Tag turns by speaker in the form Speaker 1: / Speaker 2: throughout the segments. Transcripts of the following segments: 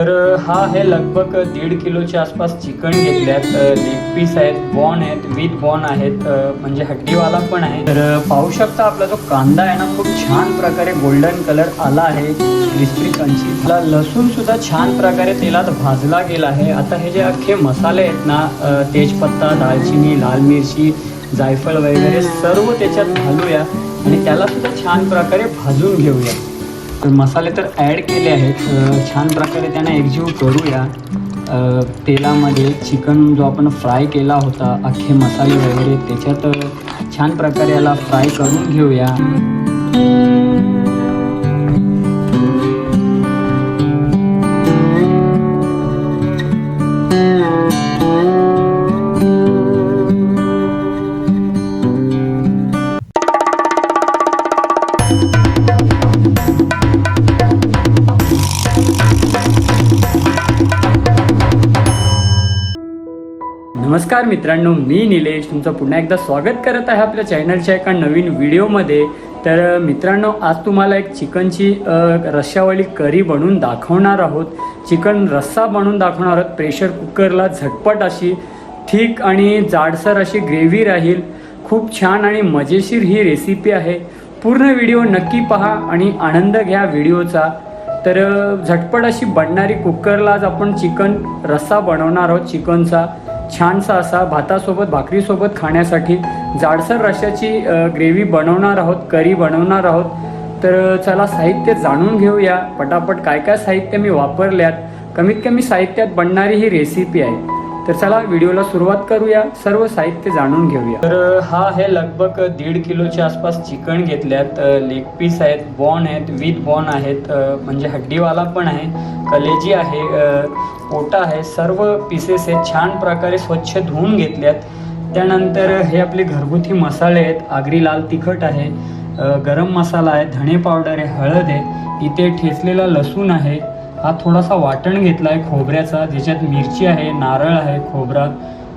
Speaker 1: तर हा आहे लगभग दीड किलोच्या आसपास चिकन घेतल्यात. लेग पीस आहेत बॉन आहेत विथ बॉन आहेत म्हणजे हड्डीवाला पण आहे. तर पाहू शकता आपला जो कांदा आहे ना खूप छान प्रकारे गोल्डन कलर आला आहे क्रिस्पी कंची लसूण सुद्धा छान प्रकारे तेलात भाजला गेला आहे. आता हे जे अख्खे मसाले आहेत ना तेजपत्ता दालचिनी लाल मिरची जायफळ वगैरे सर्व त्याच्यात घालूया आणि त्याला सुद्धा छान प्रकारे भाजून घेऊया. तर मसाले तर ॲड केले आहेत. छान प्रकारे त्यांना एकजीव करूया. तेलामध्ये चिकन जो आपण फ्राय केला होता अख्खे मसाले वगैरे त्याच्यात छान प्रकारे याला फ्राय करून घेऊया. मित्रांनो मी निलेश तुमचं पुन्हा एकदा स्वागत करत आहे आपल्या चॅनलच्या एका नवीन व्हिडिओमध्ये. तर मित्रांनो आज तुम्हाला एक चिकनची अ, करी बनवून दाखवणार आहोत. चिकन रस्सा बनवून दाखवणार आहोत. प्रेशर कुकरला झटपट अशी ठीक आणि जाडसर अशी ग्रेव्ही राहील. खूप छान आणि मजेशीर ही रेसिपी आहे. पूर्ण व्हिडिओ नक्की पहा आणि आनंद घ्या व्हिडिओचा. तर झटपट अशी बनणारी कुकरला आज आपण चिकन रस्सा बनवणार आहोत चिकनचा. छानसा असा भातासोबत भाकरीसोबत खाण्यासाठी जाडसर रश्याची ग्रेव्ही बनवणार आहोत करी बनवणार आहोत. तर चला साहित्य जाणून घेऊया. पटापट काय काय साहित्य मी वापरल्यात. कमीत कमी साहित्यात बनणारी ही रेसिपी आहे. तर चला व्हिडिओला सुरुवात करूया. सर्व साहित्य जाणून घेऊया. तर हा आहे लगभग दीड किलोच्या आसपास चिकन घेतल्यात. लेग पीस आहेत बॉन आहेत विथ बॉन आहेत म्हणजे हड्डीवाला पण आहे कलेजी आहे पोटा आहे सर्व पीसेस आहेत. छान प्रकारे स्वच्छ धुवून घेतल्यात. त्यानंतर हे आपले घरगुती मसाले आहेत. आगरी लाल तिखट आहे गरम मसाला आहे धणे पावडर आहे हळद आहे इथे ठेचलेला लसूण आहे हा थोडासा वाटण घेतला आहे खोबऱ्याचा. ज्याच्यात मिरची आहे नारळ आहे खोबरा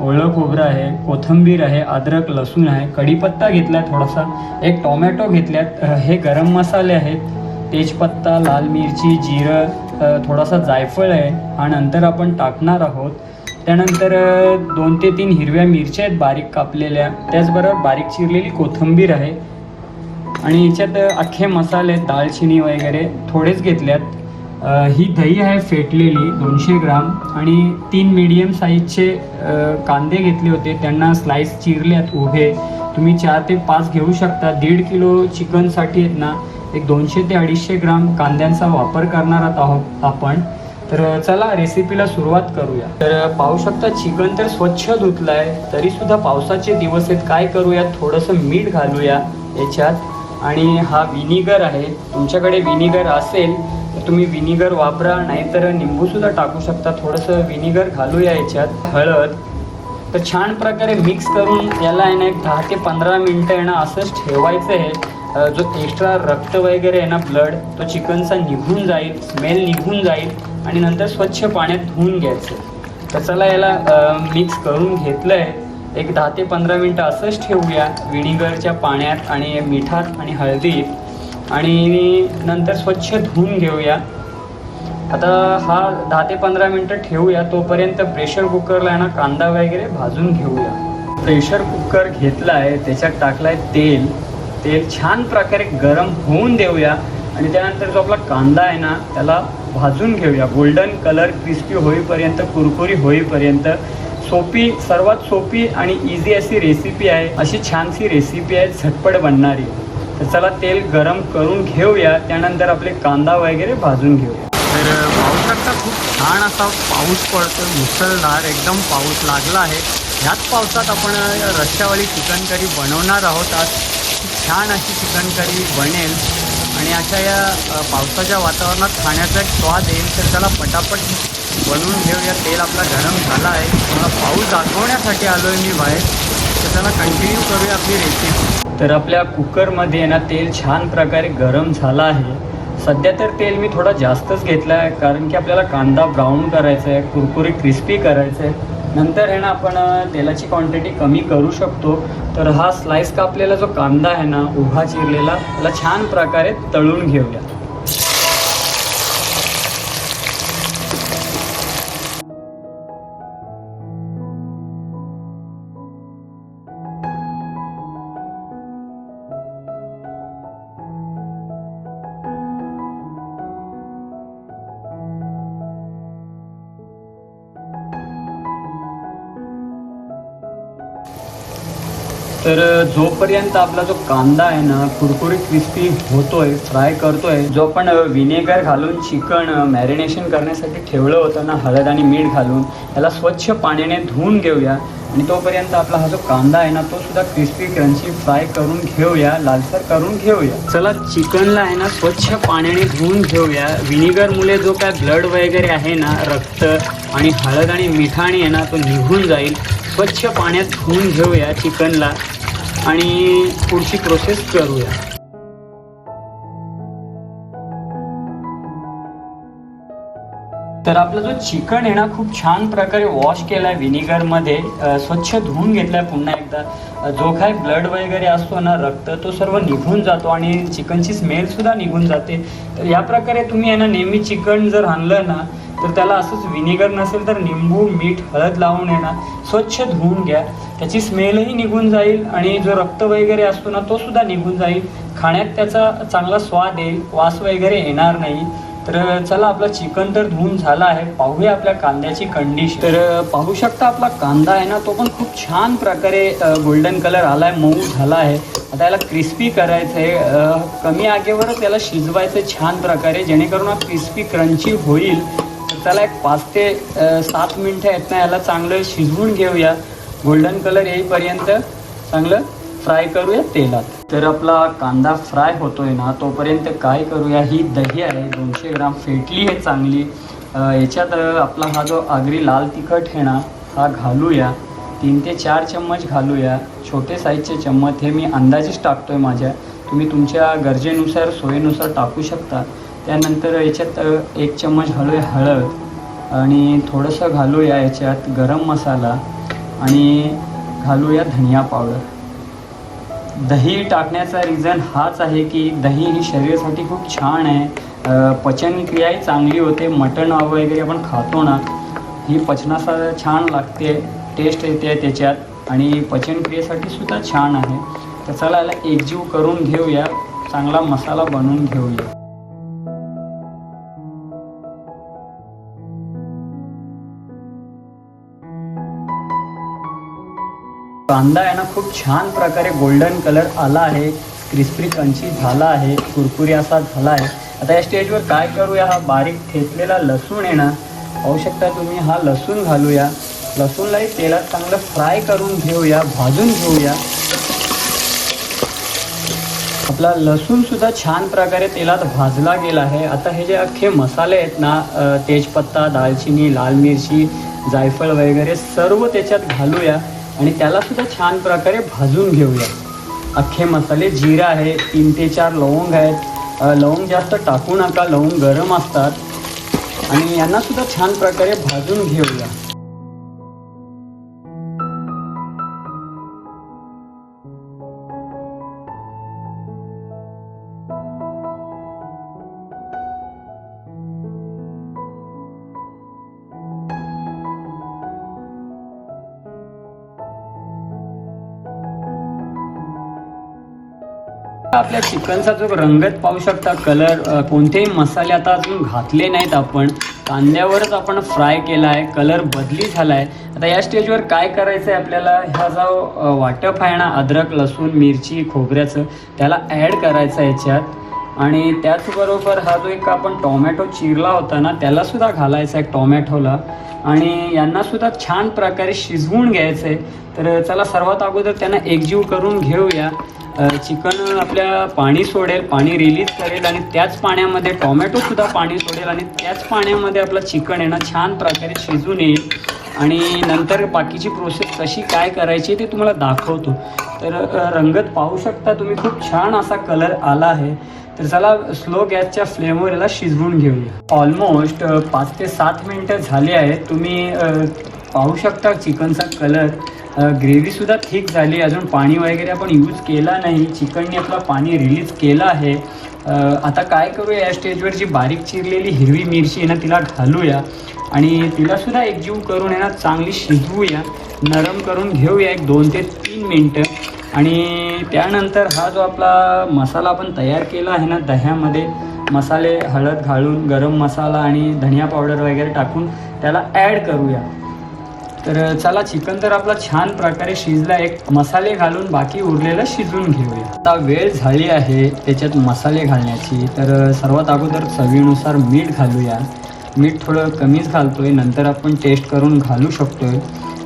Speaker 1: ओळं खोबरं आहे कोथंबीर आहे अद्रक लसूण आहे. कढीपत्ता घेतला आहे थोडासा. एक टोमॅटो घेतल्यात. हे गरम मसाले आहेत. तेजपत्ता लाल मिरची जिरं थोडासा जायफळ आहे. हा नंतर आपण टाकणार आहोत. त्यानंतर दोन ते तीन हिरव्या मिरच्या आहेत बारीक कापलेल्या. त्याचबरोबर बारीक चिरलेली कोथिंबीर आहे. आणि याच्यात अख्खे मसाले आहेत, दालचिनी वगैरे. थोडेच घेतल्यात. ही दही आहे फेटलेली दोनशे ग्राम. आणि तीन मीडियम साईजचे कांदे घेतले होते. त्यांना स्लाइस चिरल्यात उभे. तुम्ही चार ते पाच घेऊ शकता. दीड किलो चिकनसाठी आहेत ना एक दोनशे ते अडीचशे ग्राम कांद्यांचा वापर करणार आहोत आपण. तर चला रेसिपीला सुरुवात करूया. तर पाहू शकता चिकन तर स्वच्छ धुतलं आहे तरीसुद्धा पावसाचे दिवस आहेत. काय करूया थोडंसं मीठ घालूया याच्यात. आणि हा विनिगर आहे. तुमच्याकडे विनिगर असेल तुम्ही विनिगर वापरा नाहीतर निंबूसुद्धा टाकू शकता. थोडंसं विनिगर घालूया याच्यात. हळद. तर छान प्रकारे मिक्स करून याला आहे ना एक दहा ते पंधरा मिनटं आहे ना असंच ठेवायचं आहे. जो एक्स्ट्रा रक्त वगैरे आहे ना ब्लड तो चिकनचा निघून जाईल स्मेल निघून जाईल आणि नंतर स्वच्छ पाण्यात धुवून घ्यायचं. तर चला याला मिक्स करून घेतलं आहे एक दहा ते पंधरा मिनटं असंच ठेवूया विनिगरच्या पाण्यात आणि मिठात आणि हळदीत. आणि नंतर स्वच्छ धुवून घेऊया. आता हा दहा ते पंधरा मिनटं ठेवूया. तोपर्यंत प्रेशर कुकरला आहे ना कांदा वगैरे भाजून घेऊया. प्रेशर कुकर घेतला आहे त्याच्यात टाकला आहे तेल. तेल छान प्रकारे गरम होऊन देऊया. आणि त्यानंतर जो आपला कांदा आहे ना त्याला भाजून घेऊया. गोल्डन कलर क्रिस्पी होईपर्यंत कुरकुरी होईपर्यंत. सोपी सर्वात सोपी आणि इझी अशी रेसिपी आहे. अशी छानशी रेसिपी आहे झटपट बनणारी. तर चला तेल गरम करून घेऊया त्यानंतर आपले कांदा वगैरे भाजून घेऊया. तर पाहू शकता खूप छान असा पाऊस पडतो मुसळधार एकदम पाऊस लागला आहे. ह्याच पावसात आपण रश्शावाली चिकन करी बनवणार आहोत. आज खूप छान अशी चिकन करी बनेल. आणि अशा या पावसाच्या वातावरणात खाण्याचा एक स्वाद येईल. तर त्याला पटापट बनवून घेऊया. तेल आपला गरम झाला आहे. मला पाऊस दाखवण्यासाठी आलो आहे मी बाहेर. तर त्याला कंटिन्यू करूया आपली रेसिपी तर आपल्या कुकरमध्ये ना तेल छान प्रकारे गरम झालं आहे. सध्या तर तेल मी थोडा जास्तच घेतला आहे कारण की आपल्याला कांदा ब्राऊन करायचा आहे कुरकुरी क्रिस्पी करायचं आहे. नंतर आहे ना आपण तेलाची क्वांटिटी कमी करू शकतो. तर हा स्लाइस कापलेला जो कांदा आहे ना उभा चिरलेला त्याला छान प्रकारे तळून घेऊया. जोपर्यंत आपला जो कांदा आहे ना कुरकुरीत क्रिस्पी होतोय फ्राय करतोय जो आपण विनेगर घालून चिकन मॅरिनेशन करण्यासाठी ठेवलं होतं ना हळद आणि मीठ घालून त्याला स्वच्छ पाण्याने धुवून घेऊया. आणि तोपर्यंत आपला हा जो कांदा आहे ना तो सुद्धा क्रिस्पी क्रंची फ्राय करून घेऊया लालसर करून घेऊया. चला चिकनला आहे ना स्वच्छ पाण्याने धुवून घेऊया. विनेगरमुळे जो काय ब्लड वगैरे आहे ना रक्त आणि हळद आणि मिठाणी आहे ना तो निघून जाईल. स्वच्छ पाण्यात धुवून घेऊया चिकनला. आणि पुढची प्रोसेस करूया. तर आपला जो चिकन आहे ना खूप छान प्रकारे वॉश केला आहे विनिगरमध्ये स्वच्छ धुवून घेतला आहे पुन्हा एकदा. जो काय ब्लड वगैरे असतो ना रक्त तो सर्व निघून जातो आणि चिकनची स्मेलसुद्धा निघून जाते. तर या प्रकारे तुम्ही आहे ना नेहमी चिकन जर आणलं ना तर त्याला असंच विनेगर नसेल तर निंबू मीठ हळद लावून येणार स्वच्छ धुवून घ्या. त्याची स्मेलही निघून जाईल आणि जो रक्त वगैरे असतो ना तो सुद्धा निघून जाईल. खाण्यात त्याचा चांगला स्वाद येईल वास वगैरे येणार नाही. तर चला आपला चिकन तर धुवून झाला आहे. पाहूया आपल्या कांद्याची कंडिशन तर पाहू शकता आपला कांदा आहे ना तो पण खूप छान प्रकारे गोल्डन कलर आला आहे मऊ झाला आहे. आता याला क्रिस्पी करायचं आहे कमी आगेवरच याला शिजवायचं आहे छान प्रकारे जेणेकरून हा क्रिस्पी क्रंची होईल. तर त्याला एक पाच ते सात मिनटं आहेत ना याला चांगलं शिजवून घेऊया. गोल्डन कलर येईपर्यंत चांगलं फ्राय करूया तेलात. तर आपला कांदा फ्राय होतोय ना तोपर्यंत काय करूया? ही दही आहे दोनशे ग्राम फेटली आहे चांगली. याच्यात आपला हा जो आगरी लाल तिखट आहे ना हा घालूया. तीन ते चार चम्मच घालूया. छोटे साईजचे चम्मच हे मी अंदाजेच टाकतो आहे माझ्या. तुम्ही तुमच्या गरजेनुसार सोयीनुसार टाकू शकता. त्यानंतर याच्यात एक चम्मच घालूया हळद. आणि थोडंसं घालूया याच्यात गरम मसाला. आणि घालूया धनिया पावडर दही टाकण्याचा रिझन हाच आहे की दही ही शरीरासाठी खूप छान आहे. पचनक्रियाही चांगली होते मटण वगैरे आपण खातो ना ही पचनासा छान लागते टेस्ट येते त्याच्यात आणि पचनक्रियेसाठी सुद्धा छान आहे. तर चला याला एकजीव करून घेऊया चांगला मसाला बनवून घेऊया. कांदा आहे ना खूप छान प्रकारे गोल्डन कलर आला आहे. क्रिस्पी कंची झाला आहे. कुरकुरी असा झाला आहे. आता या स्टेजवर काय करूया? हा बारीक ठेचलेला लसूण आहे ना पाहू शकता तुम्ही हा लसूण घालूया. लसूणलाही तेलात चांगलं फ्राय करून घेऊया भाजून घेऊया. आपला लसूणसुद्धा छान प्रकारे तेलात भाजला गेला आहे. आता हे जे अख्खे मसाले आहेत ना तेजपत्ता दालचिनी लाल मिरची जायफळ वगैरे सर्व त्याच्यात घालूया. आणि त्याला सुद्धा छान प्रकारे भाजून घेऊया. अख्खे मसाले जिरा आहे तीन ते चार लवंग आहेत. लवंग जास्त टाकू नका लवंग गरम असतात. आणि यांना सुद्धा छान प्रकारे भाजून घेऊया. आपल्या चिकनचा जो रंगत पाहू शकता कलर कोणतेही मसाले आता अजून घातले नाहीत आपण. कांद्यावरच आपण फ्राय केला आहे कलर बदली झाला आहे आता या स्टेजवर काय करायचं आहे आपल्याला? ह्या जो वाटप आहे ना अद्रक लसूण मिरची खोबऱ्याचं त्याला ॲड करायचं आहे याच्यात. आणि त्याचबरोबर हा जो एक आपण टोमॅटो चिरला होता ना त्यालासुद्धा घालायचा आहे टोमॅटोला आणि यांनासुद्धा छान प्रकारे शिजवून घ्यायचं आहे तर चला सर्वात अगोदर त्यांना एकजीव करून घेऊया. चिकन आपल्या पाणी सोडेल पाणी रिलीज करेल आणि त्याच पाण्यामध्ये टोमॅटो सुद्धा पाणी सोडेल आणि त्याच पाण्यामध्ये आपलं चिकन आहे ना छान प्रकारे शिजून येईल. आणि नंतर बाकीची प्रोसेस कशी काय करायची ते तुम्हाला दाखवतो. तर रंगत पाहू शकता तुम्ही खूप छान असा कलर आला आहे. तर चला स्लो गॅसच्या फ्लेमवर याला शिजवून घेऊया. ऑलमोस्ट पाच ते सात मिनटं झाली आहेत. तुम्ही पाहू शकता चिकनचा कलर ग्रेव्हीसुद्धा थिक झाली. अजून पाणी वगैरे आपण यूज केला नाही. चिकनने आपला पाणी रिलीज केलं आहे. आता काय करूया? या स्टेजवर जी बारीक चिरलेली हिरवी मिरची आहे ना तिला घालूया. आणि तिलासुद्धा एकजीव करून आहे ना चांगली शिजवूया. नरम करून घेऊया एक दोन ते तीन मिनटं. आणि त्यानंतर हा जो आपला मसाला आपण तयार केला आहे ना दह्यामध्ये मसाले हळद घालून गरम मसाला आणि धनिया पावडर वगैरे टाकून त्याला ॲड करूया. तर चला चिकन तर आपला छान प्रकारे शिजला. एक मसाले घालून बाकी उरलेलं शिजून घेऊया. आता वेळ झाली आहे त्याच्यात मसाले घालण्याची. तर सर्वात अगोदर चवीनुसार मीठ घालूया. मीठ थोडं कमीच घालतोय. नंतर आपण टेस्ट करून घालू शकतोय.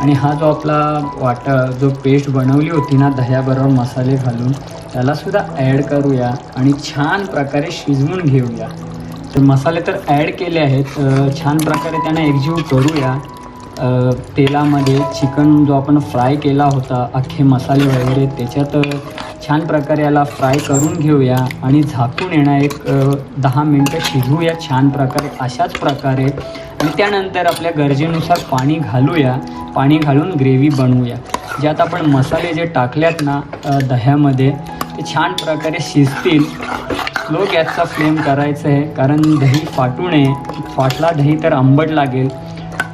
Speaker 1: आणि हा जो आपला वाटा जो पेस्ट बनवली होती ना दह्याबरोबर मसाले घालून त्यालासुद्धा ॲड करूया आणि छान प्रकारे शिजवून घेऊया. तर मसाले तर ॲड केले आहेत. छान प्रकारे त्यांना एकजीव करूया. तेलामध्ये चिकन जो आपण फ्राय केला होता अख्खे मसाले वगैरे त्याच्यात छान प्रकारे याला फ्राय करून घेऊया आणि झाकून येणं एक दहा मिनटं शिजवूया छान प्रकारे अशाच प्रकारे. आणि त्यानंतर आपल्या गरजेनुसार पाणी घालूया. पाणी घालून ग्रेव्ही बनवूया. ज्यात आपण मसाले जे टाकल्यात ना दह्यामध्ये ते छान प्रकारे शिजतील. स्लो गॅसचा फ्लेम करायचं आहे कारण दही फाटू नये. फाटला दही तर आंबट लागेल.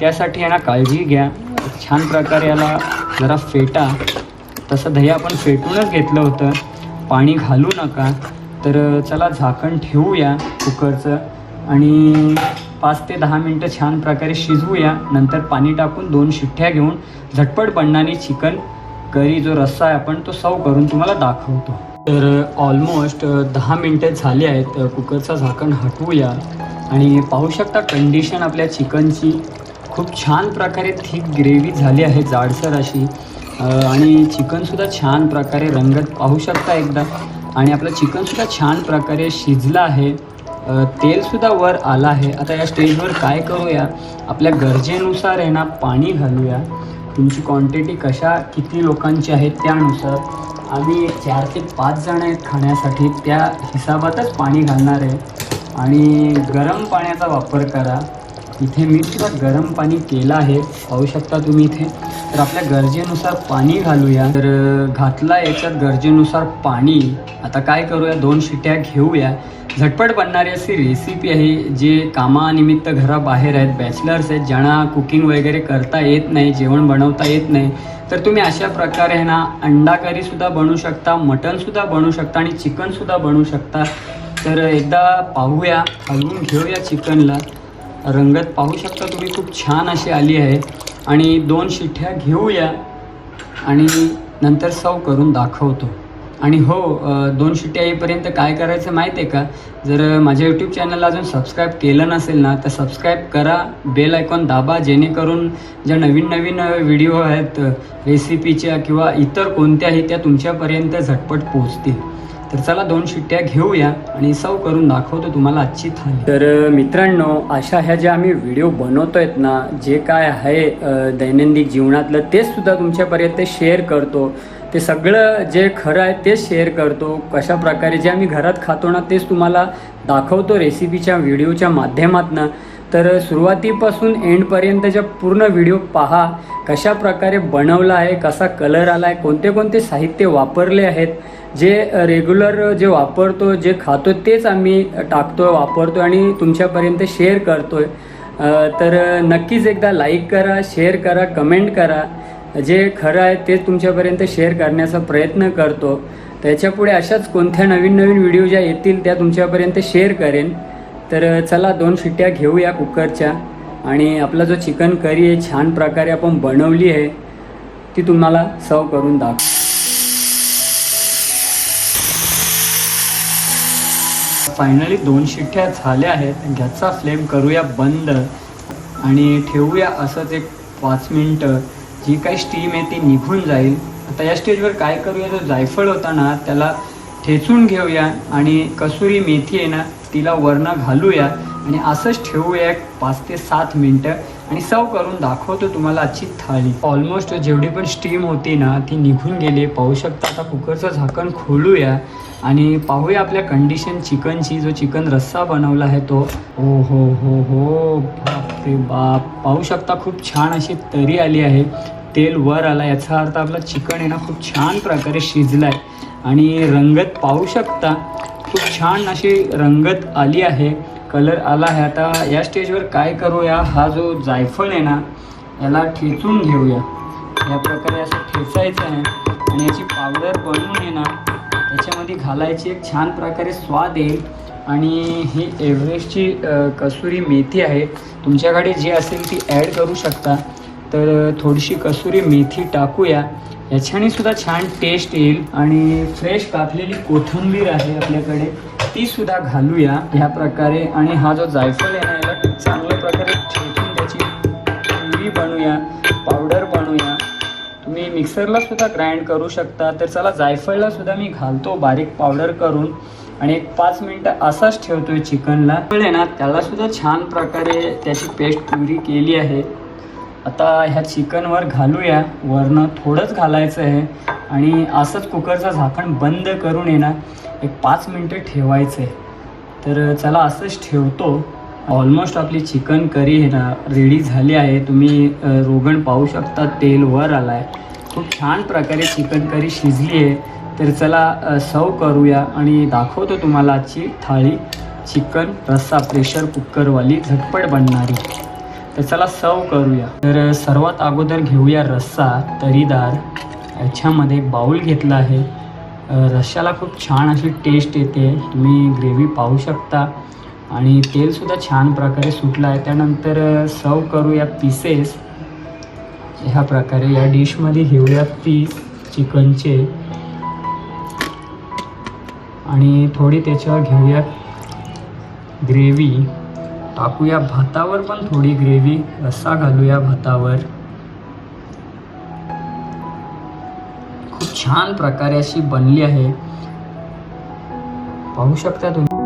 Speaker 1: त्यासाठी यांना काळजी घ्या. छान प्रकारे याला जरा फेटा. तसं दही आपण फेटूनच घेतलं होतं. पाणी घालू नका. तर चला झाकण ठेवूया कुकरचं. आणि पाच ते दहा मिनटं छान प्रकारे शिजवूया. नंतर पाणी टाकून दोन शिठ्ठ्या घेऊन झटपट बनणारी चिकन करी जो रस्सा आहे आपण तो सर्व करून तुम्हाला दाखवतो. तर ऑलमोस्ट दहा मिनटं झाली आहेत. कुकरचं झाकण हटवूया. आणि पाहू शकता कंडिशन आपल्या चिकनची. खूप छान प्रकारे थिक ग्रेव्ही झाली आहे जाडसर अशी. आणि चिकनसुद्धा छान प्रकारे रंगत पाहू शकता एकदा. आणि आपलं चिकनसुद्धा छान प्रकारे शिजलं आहे. तेलसुद्धा वर आलं आहे. आता या स्टेजवर काय करूया? आपल्या गरजेनुसार आहे ना पाणी घालूया. तुमची क्वांटिटी कशा किती लोकांची आहे त्यानुसार. आम्ही चार ते पाच जण आहेत खाण्यासाठी. त्या हिसाबातच पाणी घालणार आहे. आणि गरम पाण्याचा वापर करा. इथे मी सुद्धा गरम पाणी केलं आहे पाहू शकता तुम्ही इथे. तर आपल्या गरजेनुसार पाणी घालूया. तर घातला याच्यात गरजेनुसार पाणी. आता काय करूया? दोन शिट्या घेऊया. झटपट बनणारी अशी रेसिपी आहे जे कामानिमित्त घराबाहेर आहेत. बॅचलर्स आहेत ज्यांना कुकिंग वगैरे करता येत नाही जेवण बनवता येत नाही. तर तुम्ही अशा प्रकारे आहे ना अंडा करीसुद्धा बनवू शकता मटनसुद्धा बनवू शकता आणि चिकनसुद्धा बनवू शकता. तर एकदा पाहूया हलवून घेऊया चिकनला. रंगत पाहू शकता तुम्ही खूप छान अशी आली आहे. आणि दोन शिठ्या घेऊया आणि नंतर सव करून दाखवतो. आणि हो दोन शिट्ट्या येईपर्यंत काय करायचं माहीत आहे का? जर माझ्या यूट्यूब चॅनलला अजून सबस्क्राईब केलं नसेल ना तर सबस्क्राईब करा बेल आयकॉन दाबा जेणेकरून ज्या नवीन नवीन व्हिडिओ आहेत रेसिपीच्या किंवा इतर कोणत्याही त्या तुमच्यापर्यंत झटपट पोहोचतील. तर चला दोन शिट्ट्या घेऊया आणि सर्व करून दाखवतो तुम्हाला आजची थाली. तर मित्रांनो अशा ह्या ज्या आम्ही व्हिडिओ बनवतो आहेत ना जे काय आहे दैनंदिन जीवनातलं तेच सुद्धा तुमच्यापर्यंत शेअर करतो. ते सगळं जे खरं आहे तेच शेअर करतो. कशा प्रकारे जे आम्ही घरात खातो ना तेच तुम्हाला दाखवतो रेसिपीच्या व्हिडिओच्या माध्यमातनं. तर सुरुवातीपासून एंडपर्यंतच्या पूर्ण व्हिडिओ पहा. कशा प्रकारे बनवला आहे कसा कलर आला आहे कोणते कोणते साहित्य वापरले आहेत जे रेग्युलर जे वापरतो जे खातो तेच आम्ही टाकतो वापरतो आणि तुमच्यापर्यंत शेअर करतोय. तर नक्कीच एकदा लाईक करा शेअर करा कमेंट करा. जे खरं आहे तेच तुमच्यापर्यंत शेअर करण्याचा प्रयत्न करतो. त्याच्यापुढे अशाच कोणत्या नवीन नवीन व्हिडिओ ज्या येतील त्या तुमच्यापर्यंत शेअर करेन. तर चला दोन शिट्ट्या घेऊया कुकरच्या. आणि आपला जो चिकन करी आहे छान प्रकारे आपण बनवली आहे ती तुम्हाला सर्व करून दाखव फायनली दोन शिट्ट्या झाल्या आहेत. गॅसचा फ्लेम करूया बंद आणि ठेवूया असंच एक पाच मिनटं जी काही स्टीम आहे ती निघून जाईल. आता या स्टेजवर काय करूया? जो जायफळ होता ना त्याला ठेचून घेऊया आणि कसुरी मेथी आहे ना तिला वरनं घालूया आणि असंच ठेवूया एक पाच ते सात मिनटं आणि सर्व करून दाखवतो तुम्हाला आजची थाळी. ऑलमोस्ट जेवढी पण स्टीम होती ना ती निघून गेली. पाहू शकता आता कुकरचं झाकण खोलूया. आणि पाहूया आपल्या कंडिशन चिकनची जो चिकन रस्सा बनवला आहे तो. ओ हो हो हो. बापरे बाप. पाहू शकता खूप छान अशी तरी आली आहे. तेल वर आला. याचा अर्थ आपला चिकन आहे ना खूप छान प्रकारे शिजला आहे आणि रंगत पाहू शकता खूप छान अशी रंगत आली आहे. कलर आला आहे. आता या स्टेजवर काय करूया? हा जो जायफळ आहे ना याला ठेचून घेऊया. या प्रकारे असं ठेचायचं आहे. आणि याची पावडर बनवून आहे ना याच्यामध्ये घालायची एक छान प्रकारे स्वाद येईल आणि ही एव्हरेस्टची कसुरी मेथी आहे. तुमच्याकडे जी असेल ती ॲड करू शकता. तर थोडीशी कसुरी मेथी टाकूया. याच्याने सुद्धा छान टेस्ट येईल. आणि फ्रेश कापलेली कोथिंबीर आहे आपल्याकडे. ती सुद्धा घालूया ह्या प्रकारे. आणि हा जो जायफळ आहे ना याला चांगल्या प्रकारे ठेवून त्याची प्युरी बनवूया पावडर बनवूया तुम्ही मिक्सरला सुद्धा ग्राइंड करू शकता. तर चला जायफळला सुद्धा मी घालतो बारीक पावडर करून. आणि एक पाच मिनटं असाच ठेवतोय चिकनला. आहे ना त्याला सुद्धा छान प्रकारे त्याची पेस्ट प्युरी केली आहे. आता ह्या चिकनवर घालूया. वरनं थोडंच घालायचं आहे. आणि असंच कुकरचं झाकण बंद करून येणार एक पाच मिनटं ठेवायचं आहे तर चला असंच ठेवतो. ऑलमोस्ट आपली चिकन करी आहे ना रेडी झाली आहे. तुम्ही रोगण पाहू शकता तेल वर आलं आहे खूप छान प्रकारे चिकन करी शिजली आहे. तर चला सर्व करूया आणि दाखवतो तुम्हाला आजची थाळी. चिकन रस्सा प्रेशर कुकरवाली झटपट बनणारी. तर चला सर्व करूया. तर सर्वात अगोदर घेऊया रस्सा तरीदार. याच्यामध्ये बाऊल घेतला आहे. रश्याला खूप छान अशी टेस्ट येते. तुम्ही ग्रेव्ही पाहू शकता. आणि तेलसुद्धा छान प्रकारे सुटलं आहे. त्यानंतर सर्व करूया पीसेस ह्या प्रकारे या डिशमध्ये घेऊया पीस चिकनचे. आणि थोडी त्याच्यावर घेऊया ग्रेव्ही टाकूया भातावर पण थोडी ग्रेव्ही रस्सा घालूया भातावर. छान प्रकारे अशी बनली आहे. पाहू शकता तुम्ही.